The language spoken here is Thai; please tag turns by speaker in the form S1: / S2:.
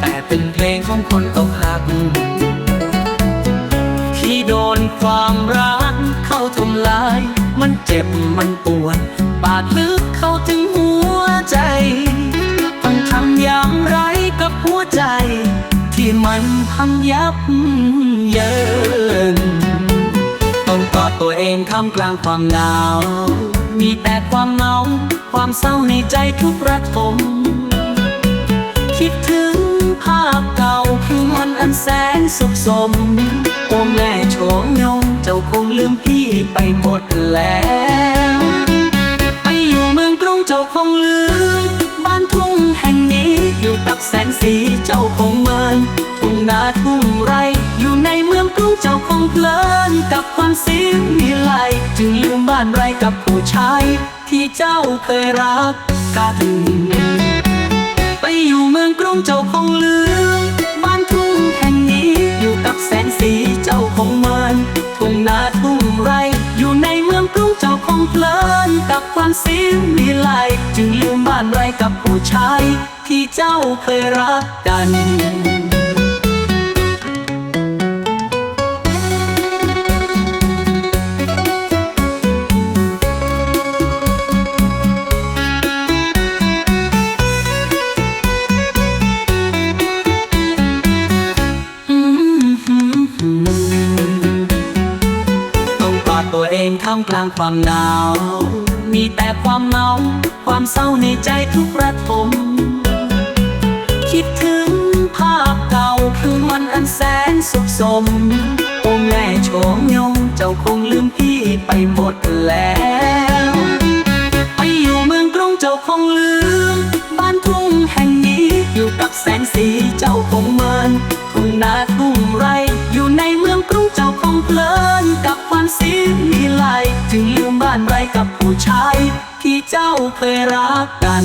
S1: แต่เพลงของคนตกหัก ที่โดนความรักเข้าทำลาย มันเจ็บมันปวดบาดลึกเข้าถึงหัวใจ ต้องทำอย่างไรกับหัวใจ ที่มันพังยับเยินต้องกอดตัวเองท่ามกลางความหนาว มีแต่ความเหงา ความเศร้าในใจทุกระทม คิดถึงภาพเก่าคือมันอันแสนสุขสมโอ้แม่โฉมยงเจ้าคงลืมพี่ไปหมดแล้วไปอยู่เมืองกรุงเจ้าคงลืมบ้านทุ่งแห่งนี้อยู่กับแสงสีเจ้าคงเมินทุ่งนาทุ่งไร อยู่ในเมืองกรุงเจ้าคงเพลินกับความเสียงวิไลจึงลืมบ้านไรกับผู้ชายที่เจ้าเคยรักกัน องกรุงเจ้าคงลืมบ้านทุ่งแห่งนี้อยู่กับแสงสีเจ้าคงเมินทุ่งนาทุ่งไร อยู่ในเมืองกรุงเจ้าคงเพลิน กับความเสียงวิไลจึงลืมบ้านไรกับผู้ชายที่เจ้าเคยรักกัน ตัวเองท่ามกลางความหนาว มีแต่ความเหงา ความเศร้าในใจทุกระทม คิดถึงภาพเก่าคือมันอันแสนสุขสม โอ้แม่โฉมยง เจ้าคงลืมพี่ไปหมดแล้วไปอยู่เมืองกรุงเจ้าคงลืม บ้านทุ่งแห่งนี้อยู่กับแสงสีเจ้าคงเมินทุ่งนาทุ่งไรอยู่ในเมืองกรุงเจ้าคงเพลินกับ สีมีลายจึงลืมบ้านไรกับผู้ชายที่เจ้าเคยรักกัน